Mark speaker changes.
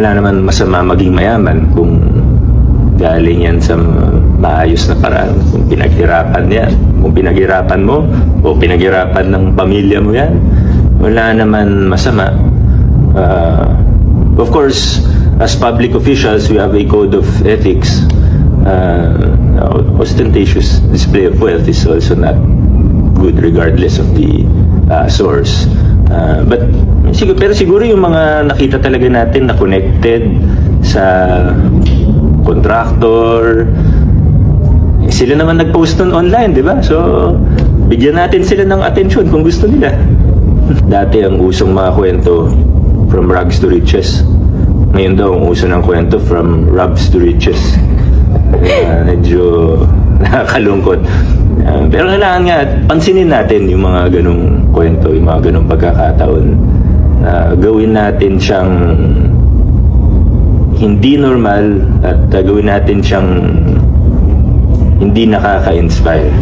Speaker 1: Wala naman masama maging mayaman kung galing yan sa maayos na paraan. Kung pinaghirapan yan, kung pinaghirapan mo o pinaghirapan ng pamilya mo yan, wala naman masama. Uh, of course, as public officials, we have a code of ethics. Uh, ostentatious display of wealth is also not good regardless of the uh, source. Uh, but siguro, pero siguro yung mga nakita talaga natin na connected sa contractor, eh, sila naman nag-post nun online, di ba? So, bigyan natin sila ng atensyon kung gusto nila. Dati ang usong mga kwento from rags to riches. Ngayon daw, ang uso ng kwento from rubs to riches. Uh, medyo nakakalungkot. Uh, pero kailangan nga, pansinin natin yung mga ganong kwento, yung mga ganong pagkakataon. Uh, gawin natin siyang hindi normal at uh, gawin natin siyang hindi nakaka-inspire.